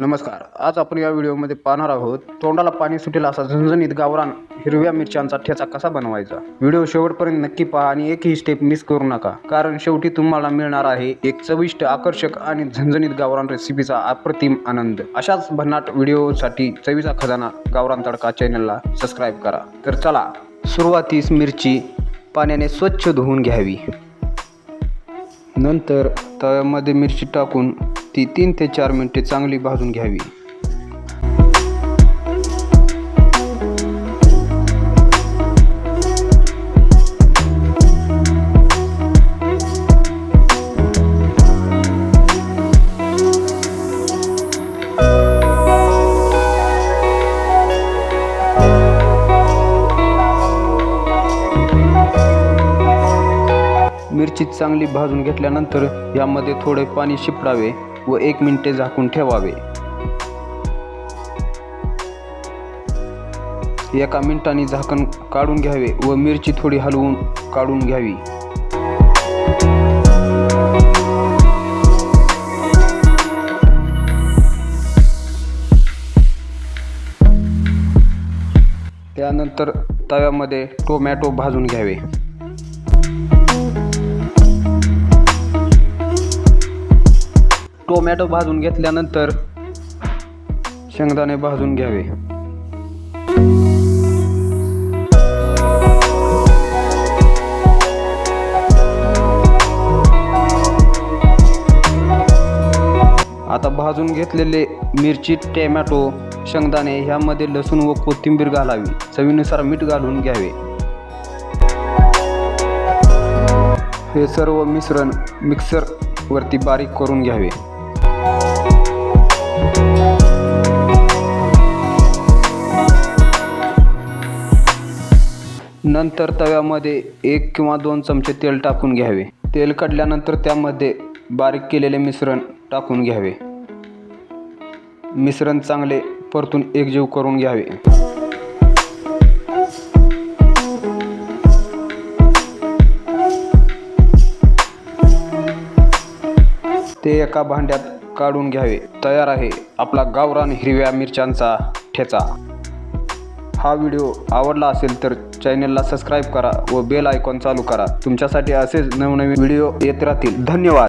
नमस्कार. आज आपण या व्हिडिओमध्ये पाहणार आहोत तोंडाला पाणी सुटेल असा झणझणीत गावरान हिरव्या मिरच्यांचा ठेचा कसा बनवायचा? व्हिडिओ शेवटपर्यंत नक्की पहा आणि एकही स्टेप मिस करू नका कारण शेवटी तुम्हाला मिळणार आहे एक चविष्ट आकर्षक आणि झणझणीत गावरान रेसिपीचा अप्रतिम आनंद. अशाच भन्नाट व्हिडिओसाठी चवीचा खजाना गावरान तडका चॅनलला सबस्क्राईब करा. तर चला सुरुवातीस मिरची पाण्याने स्वच्छ धुवून घ्यावी. नंतर तव्यामध्ये मिरची टाकून ती तीन ते चार मिनिटे चांगली भाजून घ्यावी. मिरची चांगली भाजून घेतल्यानंतर यामध्ये थोडे पाणी शिपडावे. व एक मिनिटे झाकून ठेवावे. एका मिनिटाने झाकण काढून घ्यावे व मिरची थोडी हलवून काढून घ्यावी. त्यानंतर तव्यामध्ये टोमॅटो भाजून घ्यावे. टोमॅटो भाजून घेतल्यानंतर शेंगदाणे भाजून घ्यावे. आता भाजून घेतलेले मिरची टोमॅटो शेंगदाणे ह्यामध्ये लसूण व कोथिंबीर घालावी. चवीनुसार मीठ घालून घ्यावे. हे सर्व मिश्रण मिक्सरवरती बारीक करून घ्यावे. नंतर तव्यामध्ये एक किंवा दोन चमचे तेल टाकून घ्यावे. तेल काढल्यानंतर त्यामध्ये बारीक केलेले मिश्रण टाकून घ्यावे. मिश्रण चांगले परतून एकजीव करून घ्यावे. ते एका भांड्यात काढून घ्यावे. तयार आहे आपला गावरान हिरव्या मिरच्यांचा ठेचा. हा व्हिडिओ आवडला असेल तर चॅनलला सबस्क्राईब करा व बेल आयकॉन चालू करा. तुमच्यासाठी असेच नवनवीन व्हिडिओ येत राहतील. धन्यवाद.